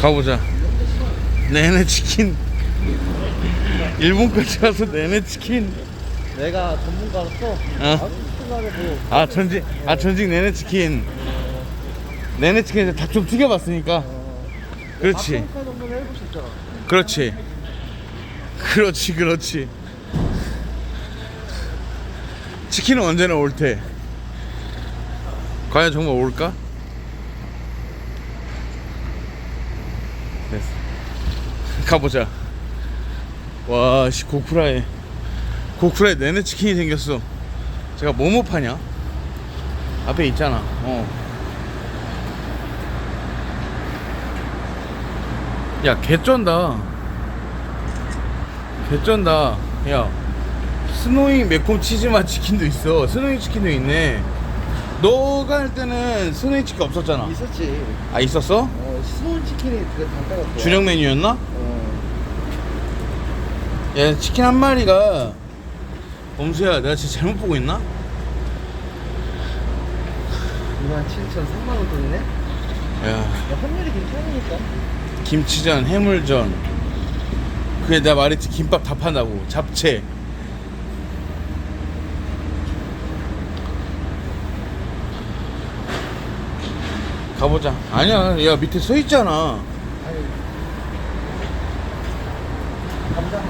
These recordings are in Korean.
가보자. 내내 치킨. 일본까지 가서 내내 치킨. 내가 전문가로서 어. 아 전직 아 전직 내내 치킨. 내내 치킨에서 닭 좀 튀겨봤으니까. 그렇지. 수 있잖아. 그렇지. 그렇지, 그렇지. 치킨은 언제나 옳대. 과연 정말 올까? 됐어. 가보자. 와, 씨, 고쿠라에. 고쿠라에 내내 치킨이 생겼어. 제가 뭐뭐 파냐? 앞에 있잖아. 어. 야, 개쩐다. 개쩐다. 야, 스노잉 매콤 치즈맛 치킨도 있어. 스노잉 치킨도 있네. 너가 할 때는 스노잉 치킨 없었잖아. 있었지. 아, 있었어? 어, 스몰 치킨이 그 단가가 좋아. 주력 메뉴였나? 어. 야, 치킨 한 마리가 범수야, 내가 진짜 잘못 보고 있나? 2만 7천 3만 원 돈이네. 야, 야, 환율이 괜찮으니까. 김치전, 해물전. 그게 내가 말했지, 김밥 다 판다고. 잡채. 가보자. 아니야, 야, 밑에 서 있잖아. 아니. 감자.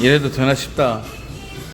이래도 되나 싶다.